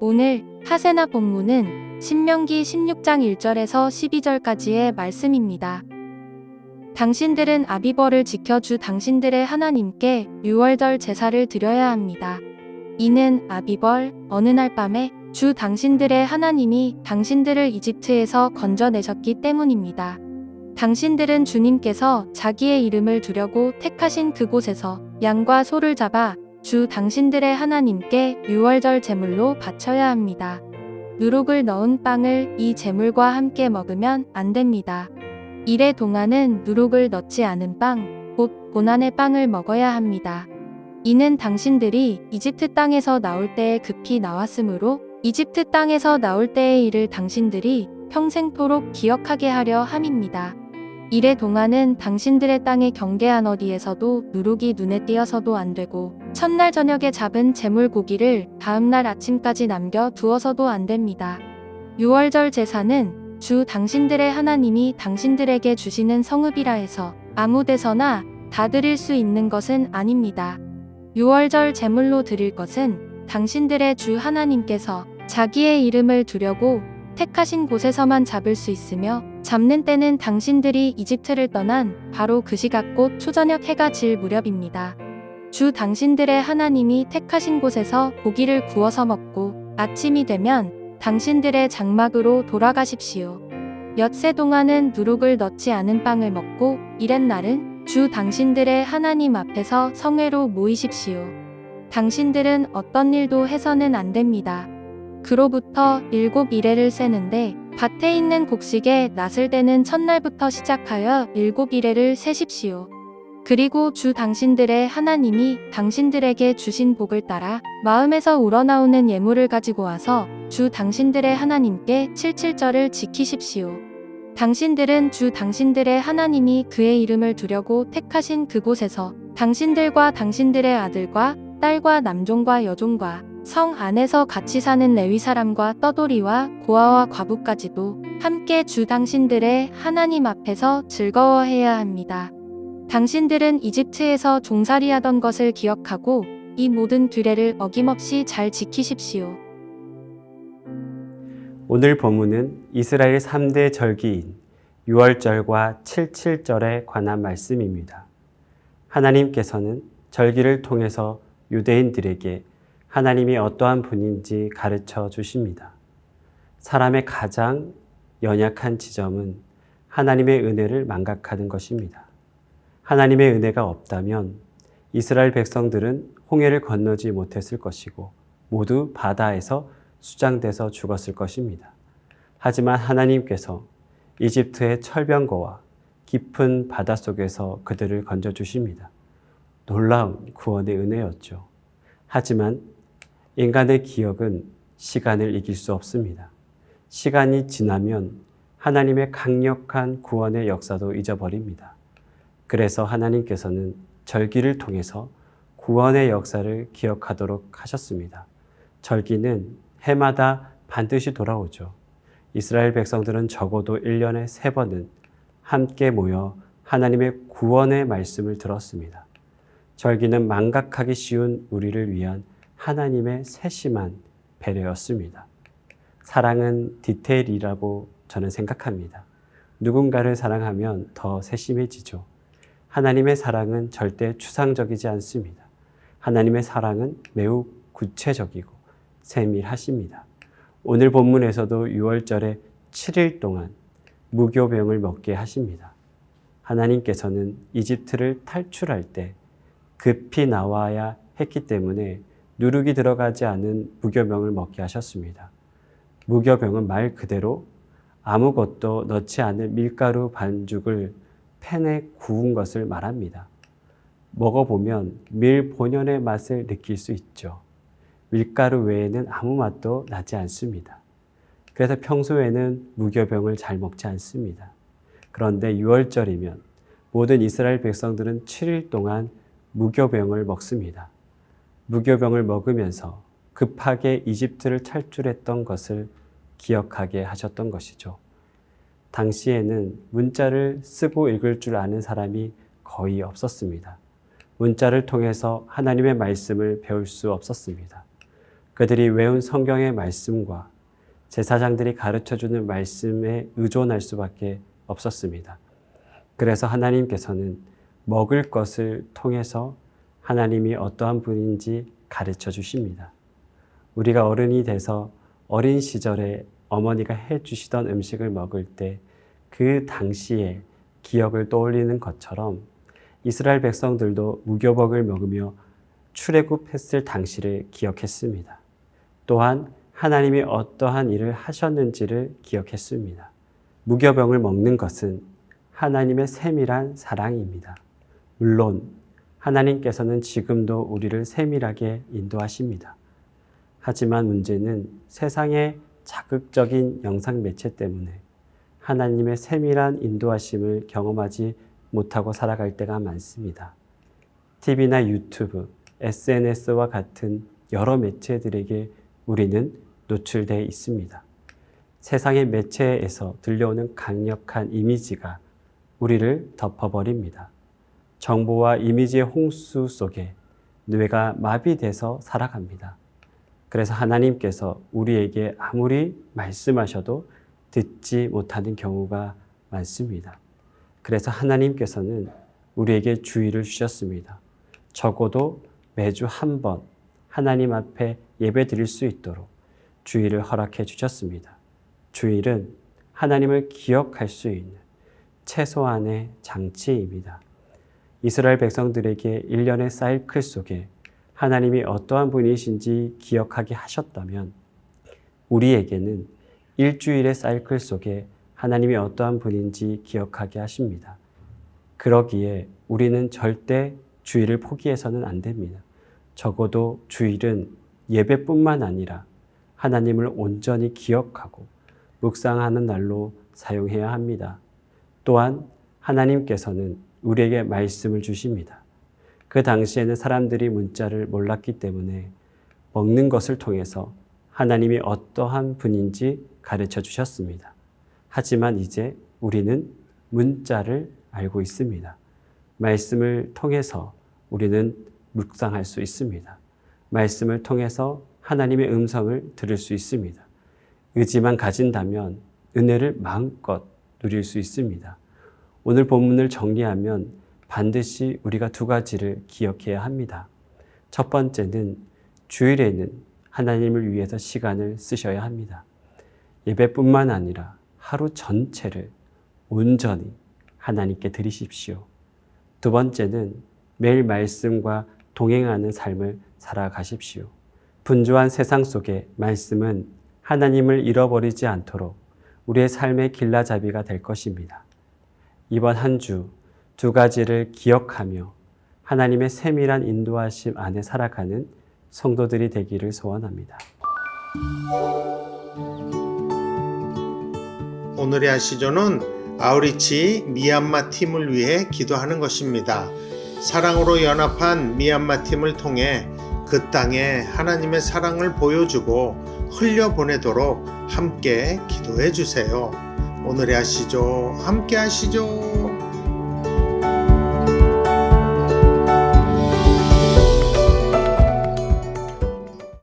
오늘 하세나 본문은 신명기 16장 1절에서 12절까지의 말씀입니다. 당신들은 아비벌을 지켜 주 당신들의 하나님께 유월절 제사를 드려야 합니다. 이는 아비벌 어느 날 밤에 주 당신들의 하나님이 당신들을 이집트에서 건져내셨기 때문입니다. 당신들은 주님께서 자기의 이름을 두려고 택하신 그곳에서 양과 소를 잡아 주 당신들의 하나님께 유월절 제물로 바쳐야 합니다. 누룩을 넣은 빵을 이 제물과 함께 먹으면 안 됩니다. 이래 동안은 누룩을 넣지 않은 빵, 곧 고난의 빵을 먹어야 합니다. 이는 당신들이 이집트 땅에서 나올 때에 급히 나왔으므로 이집트 땅에서 나올 때의 일을 당신들이 평생토록 기억하게 하려 함입니다. 이래 동안은 당신들의 땅의 경계한 어디에서도 누룩이 눈에 띄어서도 안 되고 첫날 저녁에 잡은 재물 고기를 다음날 아침까지 남겨 두어서도 안 됩니다. 유월절 제사는 주 당신들의 하나님이 당신들에게 주시는 성읍이라 해서 아무 데서나 다 드릴 수 있는 것은 아닙니다. 유월절 제물로 드릴 것은 당신들의 주 하나님께서 자기의 이름을 두려고 택하신 곳에서만 잡을 수 있으며 잡는 때는 당신들이 이집트를 떠난 바로 그 시각 곧 초저녁 해가 질 무렵입니다. 주 당신들의 하나님이 택하신 곳에서 고기를 구워서 먹고 아침이 되면 당신들의 장막으로 돌아가십시오. 엿새 동안은 누룩을 넣지 않은 빵을 먹고 이랜 날은 주 당신들의 하나님 앞에서 성회로 모이십시오. 당신들은 어떤 일도 해서는 안 됩니다. 그로부터 일곱 이래를 세는데 밭에 있는 곡식에 낫을 대는 첫날부터 시작하여 일곱 이래를 세십시오. 그리고 주 당신들의 하나님이 당신들에게 주신 복을 따라 마음에서 우러나오는 예물을 가지고 와서 주 당신들의 하나님께 칠칠절을 지키십시오. 당신들은 주 당신들의 하나님이 그의 이름을 두려고 택하신 그곳에서 당신들과 당신들의 아들과 딸과 남종과 여종과 성 안에서 같이 사는 레위 사람과 떠돌이와 고아와 과부까지도 함께 주 당신들의 하나님 앞에서 즐거워해야 합니다. 당신들은 이집트에서 종살이하던 것을 기억하고 이 모든 규례를 어김없이 잘 지키십시오. 오늘 본문은 이스라엘 3대 절기인 6월절과 77절에 관한 말씀입니다. 하나님께서는 절기를 통해서 유대인들에게 하나님이 어떠한 분인지 가르쳐 주십니다. 사람의 가장 연약한 지점은 하나님의 은혜를 망각하는 것입니다. 하나님의 은혜가 없다면 이스라엘 백성들은 홍해를 건너지 못했을 것이고 모두 바다에서 수장돼서 죽었을 것입니다. 하지만 하나님께서 이집트의 철병거와 깊은 바다 속에서 그들을 건져 주십니다. 놀라운 구원의 은혜였죠. 하지만 인간의 기억은 시간을 이길 수 없습니다. 시간이 지나면 하나님의 강력한 구원의 역사도 잊어버립니다. 그래서 하나님께서는 절기를 통해서 구원의 역사를 기억하도록 하셨습니다. 절기는 해마다 반드시 돌아오죠. 이스라엘 백성들은 적어도 1년에 세 번은 함께 모여 하나님의 구원의 말씀을 들었습니다. 절기는 망각하기 쉬운 우리를 위한 하나님의 세심한 배려였습니다. 사랑은 디테일이라고 저는 생각합니다. 누군가를 사랑하면 더 세심해지죠. 하나님의 사랑은 절대 추상적이지 않습니다. 하나님의 사랑은 매우 구체적이고 세밀하십니다. 오늘 본문에서도 6월절에 7일 동안 무교병을 먹게 하십니다. 하나님께서는 이집트를 탈출할 때 급히 나와야 했기 때문에 누룩이 들어가지 않은 무교병을 먹게 하셨습니다. 무교병은 말 그대로 아무것도 넣지 않은 밀가루 반죽을 팬에 구운 것을 말합니다. 먹어보면 밀 본연의 맛을 느낄 수 있죠. 밀가루 외에는 아무 맛도 나지 않습니다. 그래서 평소에는 무교병을 잘 먹지 않습니다. 그런데 6월절이면 모든 이스라엘 백성들은 7일 동안 무교병을 먹습니다. 무교병을 먹으면서 급하게 이집트를 탈출했던 것을 기억하게 하셨던 것이죠. 당시에는 문자를 쓰고 읽을 줄 아는 사람이 거의 없었습니다. 문자를 통해서 하나님의 말씀을 배울 수 없었습니다. 그들이 외운 성경의 말씀과 제사장들이 가르쳐 주는 말씀에 의존할 수밖에 없었습니다. 그래서 하나님께서는 먹을 것을 통해서 하나님이 어떠한 분인지 가르쳐 주십니다. 우리가 어른이 돼서 어린 시절에 어머니가 해 주시던 음식을 먹을 때 그 당시에 기억을 떠올리는 것처럼 이스라엘 백성들도 무교복을 먹으며 출애굽했을 당시를 기억했습니다. 또한 하나님이 어떠한 일을 하셨는지를 기억했습니다. 무교병을 먹는 것은 하나님의 세밀한 사랑입니다. 물론 하나님께서는 지금도 우리를 세밀하게 인도하십니다. 하지만 문제는 세상의 자극적인 영상 매체 때문에 하나님의 세밀한 인도하심을 경험하지 못하고 살아갈 때가 많습니다. TV나 유튜브, SNS와 같은 여러 매체들에게 우리는 노출되어 있습니다. 세상의 매체에서 들려오는 강력한 이미지가 우리를 덮어버립니다. 정보와 이미지의 홍수 속에 뇌가 마비돼서 살아갑니다. 그래서 하나님께서 우리에게 아무리 말씀하셔도 듣지 못하는 경우가 많습니다. 그래서 하나님께서는 우리에게 주의를 주셨습니다. 적어도 매주 한 번 하나님 앞에 예배 드릴 수 있도록 주의를 허락해 주셨습니다. 주일은 하나님을 기억할 수 있는 최소한의 장치입니다. 이스라엘 백성들에게 일련의 사이클 속에 하나님이 어떠한 분이신지 기억하게 하셨다면 우리에게는 일주일의 사이클 속에 하나님이 어떠한 분인지 기억하게 하십니다. 그러기에 우리는 절대 주일을 포기해서는 안 됩니다. 적어도 주일은 예배뿐만 아니라 하나님을 온전히 기억하고 묵상하는 날로 사용해야 합니다. 또한 하나님께서는 우리에게 말씀을 주십니다. 그 당시에는 사람들이 문자를 몰랐기 때문에 먹는 것을 통해서 하나님이 어떠한 분인지 가르쳐 주셨습니다. 하지만 이제 우리는 문자를 알고 있습니다. 말씀을 통해서 우리는 묵상할 수 있습니다. 말씀을 통해서 하나님의 음성을 들을 수 있습니다. 의지만 가진다면 은혜를 마음껏 누릴 수 있습니다. 오늘 본문을 정리하면 반드시 우리가 두 가지를 기억해야 합니다. 첫 번째는 주일에는 하나님을 위해서 시간을 쓰셔야 합니다. 예배뿐만 아니라 하루 전체를 온전히 하나님께 드리십시오. 두 번째는 매일 말씀과 동행하는 삶을 살아가십시오. 분주한 세상 속에 말씀은 하나님을 잃어버리지 않도록 우리의 삶의 길라잡이가 될 것입니다. 이번 한 주 두 가지를 기억하며 하나님의 세밀한 인도하심 안에 살아가는 성도들이 되기를 소원합니다. 오늘의 아시조는 아우리치 미얀마 팀을 위해 기도하는 것입니다. 사랑으로 연합한 미얀마 팀을 통해 그 땅에 하나님의 사랑을 보여주고 흘려보내도록 함께 기도해 주세요. 오늘의 아시죠? 함께 하시죠.